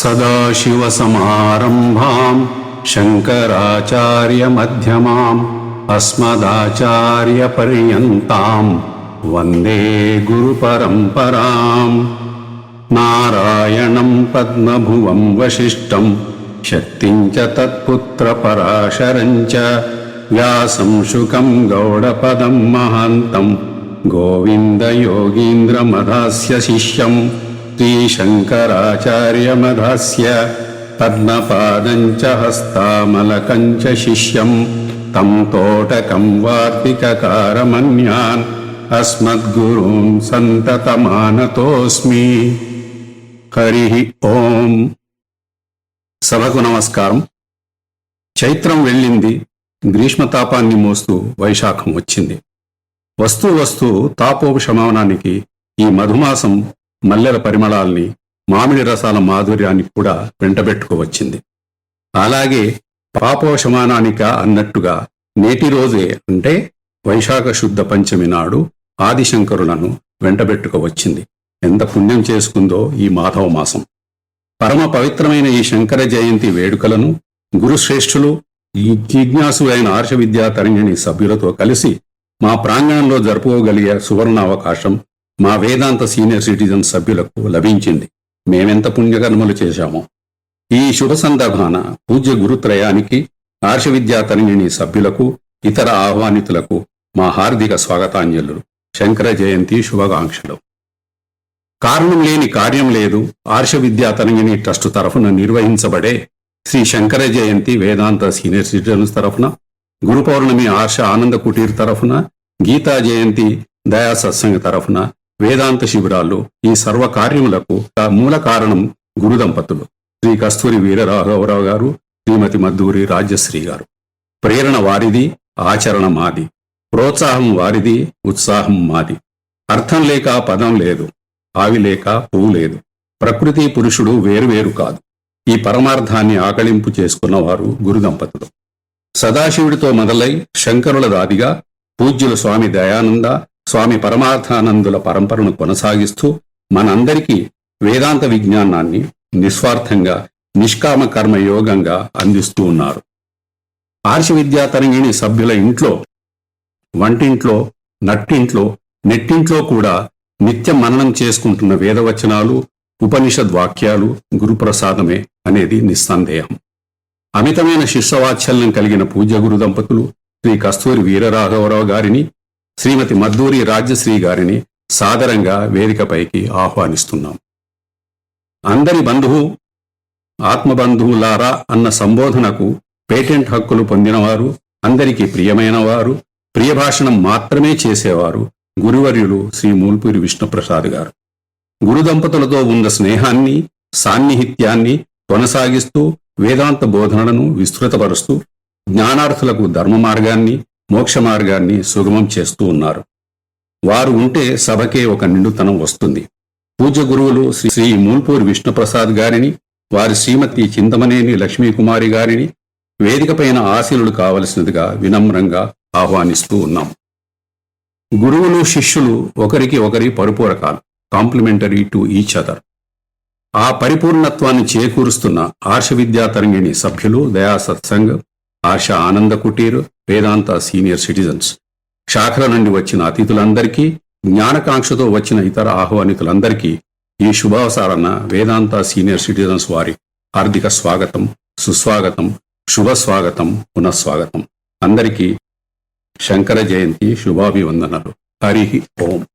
सदाशिवसमारम्भाम् शङ्कराचार्यमध्यमाम् अस्मदाचार्यपर्यन्ताम् वन्दे गुरुपरम्पराम् नारायणम् पद्मभुवम् वसिष्ठम् शक्तिम् च तत्पुत्रपराशरम् च व्यासम् शुकम् गौडपदम् महान्तम् गोविन्दयोगीन्द्रमधास्य शिष्यम् श्रीशङ्कराचार्यमधास्य पद्मपादम् च हस्तामलकम् च शिष्यम् तम् तोटकम् वार्तिककारमन्यान् अस्मद्गुरून् सन्ततमानतोऽस्मि హరి ఓం సభకు నమస్కారం చైత్రం వెళ్ళింది గ్రీష్మతాపాన్ని మోస్తూ వైశాఖం వచ్చింది వస్తూ వస్తూ తాపోపశమనానికి ఈ మధుమాసం మల్లెల పరిమళాల్ని మామిడి రసాల మాధుర్యాన్ని కూడా వెంటబెట్టుకోవచ్చింది. అలాగే పాపోశమానానిక అన్నట్టుగా నేటి రోజే అంటే వైశాఖ శుద్ధ పంచమి నాడు ఆదిశంకరులను వెంటబెట్టుకోవచ్చింది. ఎంత పుణ్యం చేసుకుందో ఈ మాధవ మాసం. పరమ పవిత్రమైన ఈ శంకర జయంతి వేడుకలను గురుశ్రేష్ఠులు ఈ జిజ్ఞాసు అయిన ఆర్ష విద్యా తరంగిణి సభ్యులతో కలిసి మా ప్రాంగణంలో జరుపుకోగలిగే సువర్ణ అవకాశం మా వేదాంత సీనియర్ సిటిజన్ సభ్యులకు లభించింది. మేమెంత పుణ్యకర్మలు చేశామో. ఈ శుభ సందర్భాన పూజ్య గురుత్రయానికి ఆర్ష విద్యా సభ్యులకు ఇతర ఆహ్వానితులకు మా హార్దిక స్వాగతాంజలులు శంకర జయంతి శుభాకాంక్షలు. కారణం లేని కార్యం లేదు. ఆర్ష విద్యా ట్రస్ట్ తరఫున నిర్వహించబడే శ్రీ శంకర జయంతి వేదాంత సీనియర్ సిటిజన్స్ తరఫున గురు పౌర్ణమి ఆర్ష ఆనంద కుటీర్ తరఫున గీతా జయంతి దయా సత్సంగ తరఫున వేదాంత శిబిరాలు ఈ సర్వ కార్యములకు మూల కారణం గురు దంపతులు శ్రీ కస్తూరి వీరరాఘవరావు గారు శ్రీమతి మద్దూరి రాజ్యశ్రీ గారు. ప్రేరణ వారిది ఆచరణ మాది. ప్రోత్సాహం వారిది ఉత్సాహం మాది. అర్థం లేక పదం లేదు. ఆవి లేక పువ్వు లేదు. ప్రకృతి పురుషుడు వేరువేరు కాదు. ఈ పరమార్థాన్ని ఆకళింపు చేసుకున్నవారు గురుదంపతులు సదాశివుడితో మొదలై శంకరుల దాదిగా పూజ్యుల స్వామి దయానంద స్వామి పరమార్థానందుల పరంపరను కొనసాగిస్తూ మనందరికీ వేదాంత విజ్ఞానాన్ని నిస్వార్థంగా నిష్కామ కర్మ యోగంగా అందిస్తూ ఉన్నారు. ఆర్షి విద్యా తరంగిణి సభ్యుల ఇంట్లో వంటింట్లో నట్టింట్లో నెట్టింట్లో కూడా నిత్యం మననం చేసుకుంటున్న వేదవచనాలు ఉపనిషద్ వాక్యాలు గురుప్రసాదమే అనేది నిస్సందేహం. అమితమైన శిష్యవాత్సల్యం కలిగిన పూజ్య గురు దంపతులు శ్రీ కస్తూరి వీరరాఘవరావు గారిని శ్రీమతి మద్దూరి రాజ్యశ్రీ గారిని సాదరంగా వేదికపైకి ఆహ్వానిస్తున్నాం. అందరి బంధువు ఆత్మబంధువులారా అన్న సంబోధనకు పేటెంట్ హక్కులు పొందినవారు అందరికీ ప్రియమైన వారు ప్రియభాషణం మాత్రమే చేసేవారు గురువర్యులు శ్రీ మూల్పూరి విష్ణుప్రసాద్ గారు. గురు దంపతులతో ఉన్న స్నేహాన్ని సాన్నిహిత్యాన్ని కొనసాగిస్తూ వేదాంత బోధనలను విస్తృతపరుస్తూ జ్ఞానార్థులకు ధర్మ మార్గాన్ని మోక్ష మార్గాన్ని సుగమం చేస్తూ ఉన్నారు. వారు ఉంటే సభకే ఒక నిండుతనం వస్తుంది. పూజ గురువులు శ్రీ శ్రీ మూల్పూరి విష్ణుప్రసాద్ గారిని వారి శ్రీమతి చింతమనేని లక్ష్మీకుమారి గారిని వేదికపైన ఆశీనులు కావలసినదిగా వినమ్రంగా ఆహ్వానిస్తూ ఉన్నాం. గురువులు శిష్యులు ఒకరికి ఒకరి పరిపూరకాలు కాంప్లిమెంటరీ టు ఈచ్ అదర్. ఆ పరిపూర్ణత్వాన్ని చేకూరుస్తున్న ఆర్ష విద్యా తరంగిణి సభ్యులు దయా సత్సంగ్ ఆశ ఆనంద కుటీర్ వేదాంత సీనియర్ సిటిజన్స్. శాఖల నుండి వచ్చిన అతిథులందరికీ జ్ఞానకాంక్షతో వచ్చిన ఇతర ఆహ్వానితులందరికీ ఈ శుభావసారణ వేదాంత సీనియర్ సిటిజన్స్ వారి హార్దిక స్వాగతం సుస్వాగతం శుభ స్వాగతం పునఃస్వాగతం. అందరికీ శంకర జయంతి శుభాభివందనలు. హరి ఓం.